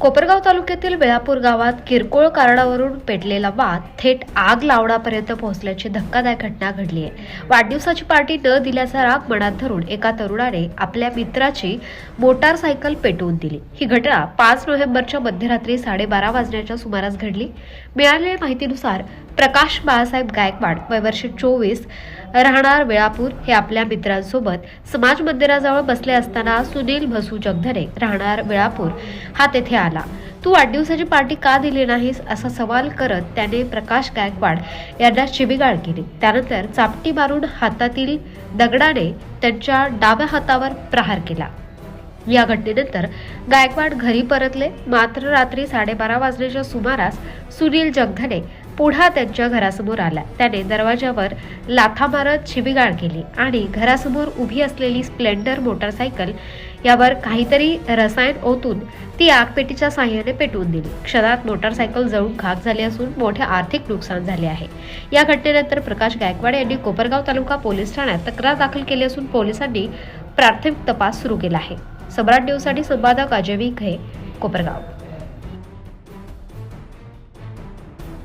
कोपरगाव तालुक्यातील वेळापूर गावात किरकोळ कारणावरून पेटलेला वाद थेट आग लावण्यापर्यंत पोहोचल्याची धक्कादायक घटना घडली आहे. वाढदिवसाची पार्टी न दिल्याचा राग मनात धरून एका तरुणाने आपल्या मित्राची मोटारसायकल पेटवून दिली. ही घटना पाच नोव्हेंबरच्या मध्यरात्री साडेबारा वाजण्याच्या सुमारास घडली. मिळालेल्या माहितीनुसार प्रकाश बाळासाहेब गायकवाड वय वर्ष चोवीस राहणार वेळापूर हे आपल्या मित्रांसोबत समाज मंदिराजवळ बसले असताना सुनील भसू जगधरे राहणार वेळापूर. हा तेथे आला. तू वाढदिवसाची पार्टी का दिली नाहीस? असा सवाल करत त्याने प्रकाश गायकवाड यांना शिबिगाळ केली. त्यानंतर चापटी मारून हातातील दगडाने त्यांच्या डाव्या हातावर प्रहार केला. या घटनेनंतर गायकवाड घरी परतले. मात्र रात्री साडेबारा वाजण्याच्या सुमारास सुनील जगधने पुढा त्यांच्या घरासमोर आला. त्याने दरवाजावर लाथा मारत शिबिगाळ केली आणि घरासमोर उभी असलेली स्प्लेंडर मोटारसायकल यावर काहीतरी रसायन ओतून ती आगपेटीच्या साह्याने पेटवून दिली. क्षणात मोटारसायकल जळून खाक झाली असून मोठे आर्थिक नुकसान झाले आहे. या घटनेनंतर प्रकाश गायकवाड यांनी कोपरगाव तालुका पोलीस ठाण्यात तक्रार दाखल केली असून पोलिसांनी प्राथमिक तपास सुरू केला आहे. सम्राट न्यूजसाठी संपादक अजय विखे कोपरगाव.